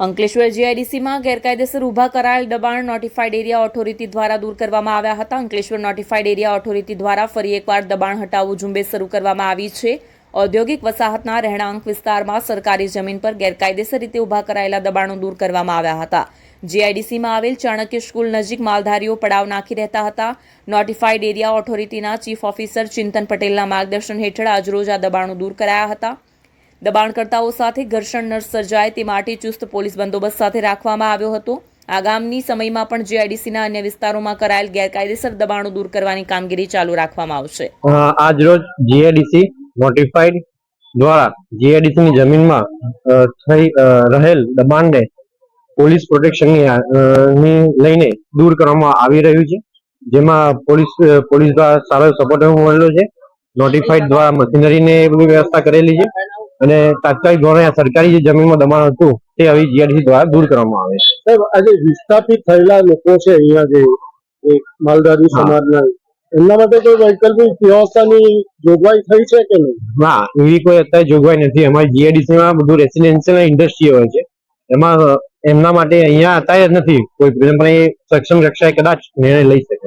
અંકલેશ્વર જીઆઈડીસીમાં ગેરકાયદેસર ઊભા કરાયેલ દબાણ નોટિફાઈડ એરિયા ઓથોરિટી દ્વારા દૂર કરવામાં આવ્યા હતા. અંકલેશ્વર નોટિફાઈડ એરિયા ઓથોરિટી દ્વારા ફરી એકવાર દબાણ હટાવવું ઝુંબેશ શરૂ કરવામાં આવી છે. ઔદ્યોગિક વસાહતના રહેણાંક વિસ્તારમાં સરકારી જમીન પર ગેરકાયદેસર રીતે ઊભા કરાયેલા દબાણો દૂર કરવામાં આવ્યા હતા. જીઆઈડીસીમાં આવેલ ચાણક્ય સ્કૂલ નજીક માલધારીઓ પડાવ નાખી રહેતા હતા. નોટિફાઈડ એરિયા ઓથોરિટીના ચીફ ઓફિસર ચિંતન પટેલના માર્ગદર્શન હેઠળ આજરોજ આ દબાણો દૂર કરાયા હતા. દબાણકર્તાઓ સાથે ઘર્ષણ ન સર્જાય તે માટે ચુસ્ત પોલીસ બંદોબસ્ત સાથે રાખવામાં આવ્યો હતો. આગામી સમયમાં પણ જીઆઈડીસીના અન્ય વિસ્તારોમાં કરાયેલ ગેરકાયદેસર દબાણો દૂર કરવાની કામગીરી ચાલુ રાખવામાં આવશે. આજ રોજ જીએડીસી નોટિફાઈડ દ્વારા જીઆઈડીસીની જમીનમાં થઈ રહેલ દબાણને પોલીસ પ્રોટેક્શનની લઈને દૂર કરવામાં આવી રહ્યું છે. જેમાં પોલીસ પોલીસ દ્વારા સારો સપોર્ટ મળેલો છે. નોટિફાઈડ દ્વારા મશીનરીને એ બધી વ્યવસ્થા કરેલી છે. અને તાત્કાલિક ધોરણે આ સરકારી જે જમીનમાં દબાણ હતું તે હવે જીઆરડીસી દ્વારા દૂર કરવામાં આવે છે. સાહેબ આજે વિસ્થાપિત થયેલા લોકો છે અહીંયા જે માલધારી સમાજના એમના માટે કોઈ વૈકલ્પિક વ્યવસ્થાની જોગવાઈ થઈ છે કે નહીં? ના એવી કોઈ અત્યારે જોગવાઈ નથી. અમારી જીઆઈડીસી માં બધું રેસિડેન્શિયલ ઇન્ડસ્ટ્રી હોય છે. એમાં એમના માટે અહીંયા અત્યારે જ નથી. કોઈ પણ એ સક્ષમ કક્ષાએ કદાચ નિર્ણય લઈ શકે.